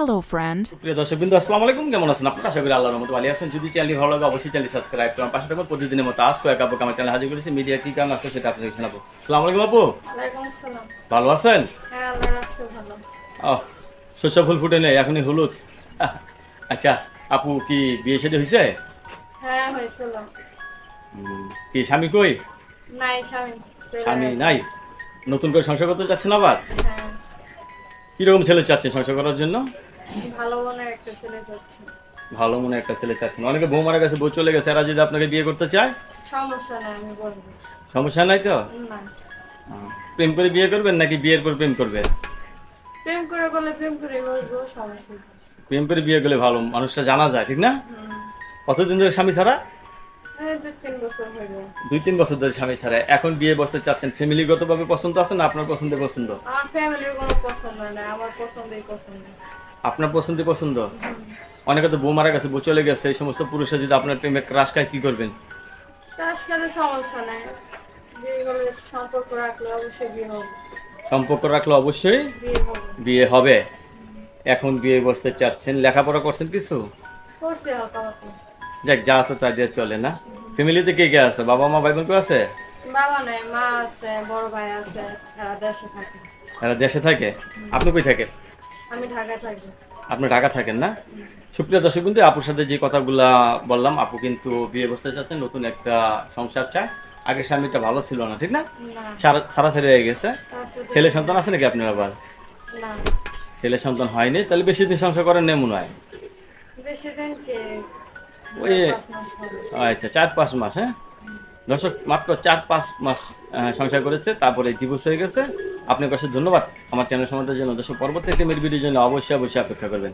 Hello, friend. প্রিয় দর্শক বিন্দু আসসালামু আলাইকুম। কেমন আছেন? আপনারা আশা করি আল্লাহর মতো ভালো আছেন। যদি চ্যানেল ভালো লাগে অবশ্যই চ্যানেল সাবস্ক্রাইব করুন। পাশে থাকুন। প্রতিদিনের মতো আজ কয়েক আপু আমার চ্যানেল হাজির করেছি। মিডিয়া কি কারণ আছে সেটা আপনাদের জানাব। আসসালামু আলাইকুম আপু। ওয়ালাইকুম ভালো আছেন? হ্যাঁ ও শস্য ফুল ফুটে নেই এখনই হলুদ। আচ্ছা আপু কি বিয়ে শাদী হয়েছে? হ্যাঁ হয়েছিল। কি স্বামী কই? নাই স্বামী। স্বামী নাই? নতুন করে সংসার করতে চাচ্ছেন আবার? হ্যাঁ। কীরকম ছেলে চাচ্ছেন সংসার করার জন্য? ভালো মনে একটা ছেলে যাচ্ছে ভালো মনে একটা ছেলে চাচ্ছেন। অনেকে বউ মারা গেছে বউ চলে গেছে এরা যদি আপনাকে বিয়ে করতে চায়? সমস্যা নাই আমি বলব। সমস্যা নাই তো? না। প্রেম করে বিয়ে করবেন নাকি বিয়ের পর প্রেম করবেন? প্রেম করে বলে প্রেম করে বসবো সমস্যা প্রেম করে বিয়ে করলে ভালো মানুষটা জানা যায় ঠিক না। কতদিন ধরে স্বামী ছাড়া? হইল দুই তিন বছর ধরে স্বামী ছাড়া। এখন বিয়ে বসতে চাচ্ছেন ফ্যামিলিগতভাবে পছন্দ আছে না আপনার পছন্দের পছন্দ? আমার ফ্যামিলির কোনো পছন্দ নাই আমার পছন্দই পছন্দ। আপনার পছন্দের পছন্দ। অনেকে তো বউ মারা গেছে বউ চলে গেছে এই সমস্ত পুরুষরা যদি আপনার প্রেমে ক্রাশ খায় কি করবেন? সমস্যা নাই। সম্পর্ক রাখলে অবশ্যই বিয়ে হবে। সম্পর্ক রাখলে অবশ্যই বিয়ে হবে। এখন বিয়ে বসতে চাচ্ছেন লেখাপড়া করছেন কিছু? যাক যা আছে তা দিয়ে চলে না। ফ্যামিলিতে কে কে আছে? বাবা মা ভাই বোন কেউ আছে? বাবা নাই মা আছে বড় ভাই আছে দেশে থাকে। দেশে থাকে? আপনি কই থাকেন? আমি ঢাকায় থাকি। আপনি ঢাকা থাকেন না? সুপ্রিয় দর্শক কিন্তু আপুর সাথে যে কথাগুলা বললাম আপু কিন্তু বিয়ে বসতে চাচ্ছেন নতুন একটা সংসার চায়। আগে স্বামীটা ভালো ছিল না ঠিক না? সারা সারা ছেড়ে হয়ে গেছে। ছেলে সন্তান আছে নাকি আপনার আবার? ছেলে সন্তান হয়নি তাহলে বেশি দিন সংসার করেন নেই মনে হয় ওই। আচ্ছা চার পাঁচ মাস হ্যাঁ? দর্শক মাত্র চার পাঁচ মাস সংসার করেছে তারপরে ডিভোর্স হয়ে গেছে। আপনার কাছে ধন্যবাদ। আমার চ্যানেল সমাজের জন্য। দর্শক, পরবর্তী একটি মেয়ের ভিডিওর জন্য অবশ্যই অবশ্যই অপেক্ষা করবেন।